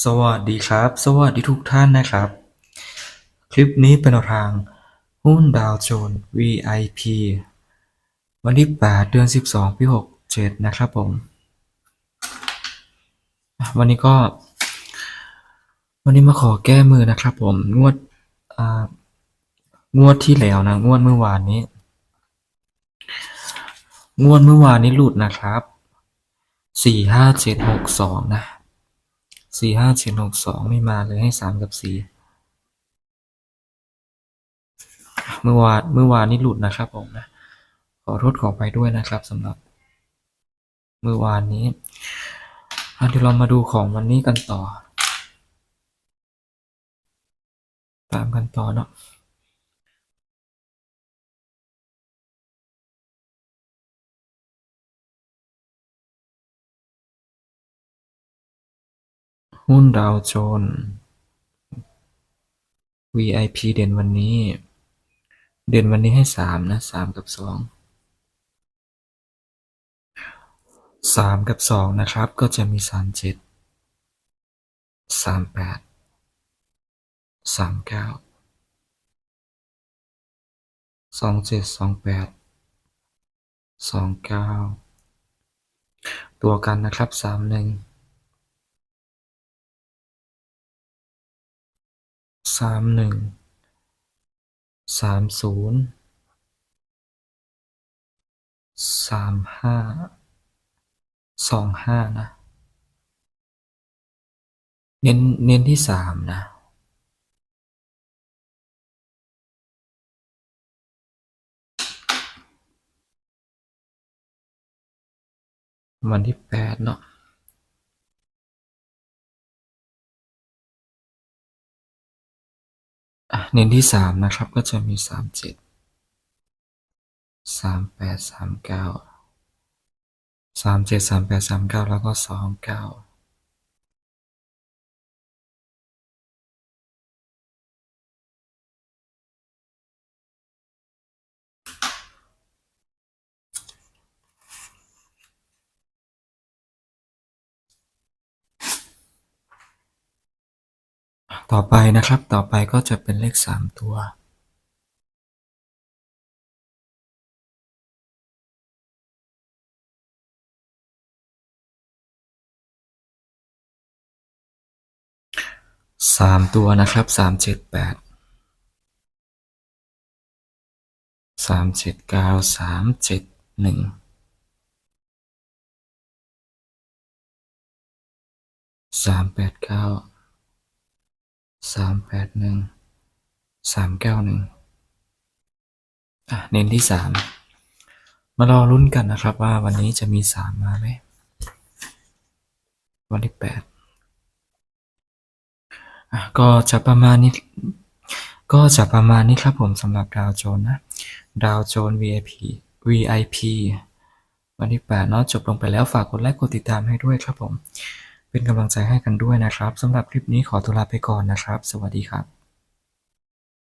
สวัสดีครับ สวัสดีทุกท่านนะครับ คลิปนี้เป็นทาง หุ้นดาวโจนส์ VIP วันที่ 8 เดือน 12 ปี 67 นะครับผม วันนี้ก็ วันนี้มาขอแก้มือนะครับผม งวดงวดที่แล้วนะ งวดเมื่อวานนี้ งวดเมื่อวานนี้หลุดนะครับสี่ห้าเจ็ดหกสองนะ สี่ห้าเจ็ดหกสองไม่มาเลยให้สามกับสี่เมื่อวานเมื่อวานนี้หลุดนะครับผมนะ ขอโทษขอไปด้วยนะครับสำหรับ เมื่อวานนี้เดี๋ยวเรามาดูของวันนี้กันต่อ ตามกันต่อเนาะ หุ้นดาวโจนส์ VIP เด่นวันนี้ เด่นวันนี้ให้สามนะสามกับสองสามกับสองนะครับ ก็จะมีสามเจ็ดสามแปดสามเก้าสองเจ็ดสองแปดสองเก้าตัวกันนะครับสามหนึ่งามหนึ่งสามศูนย์สามห้าสองห้านะ เน้นเน้นที่สามนะ วันที่แปดเนาะ เน้นที่สามนะครับก็จะมีสามเจ็ดสามแปดสามเก้าสามเจ็ดสามแปดสามเก้าแล้วก็สองเก้า ต่อไปนะครับ ต่อไปก็จะเป็นเลขสามตัวสามตัวนะครับสามเจ็ดแปดสามเจ็ดเก้าสามเจ็ดหนึ่งสามแปดเก้า สามแปดหนึ่งสามเก้าหนึ่งอะเน้นที่สามมารอลุ้นกันนะครับว่าวันนี้จะมีสามมาไหมวันที่แปดอะก็จะประมาณนี้ก็จะประมาณนี้ครับผมสำหรับดาวโจนส์นะดาวโจนส์ VIP VIP วันที่8เนาะจบลงไปแล้วฝากกดไลค์กดติดตามให้ด้วยครับผม เป็นกำลังใจให้กันด้วยนะครับสำหรับคลิปนี้ขอตัวลาไปก่อนนะครับ สวัสดีครับ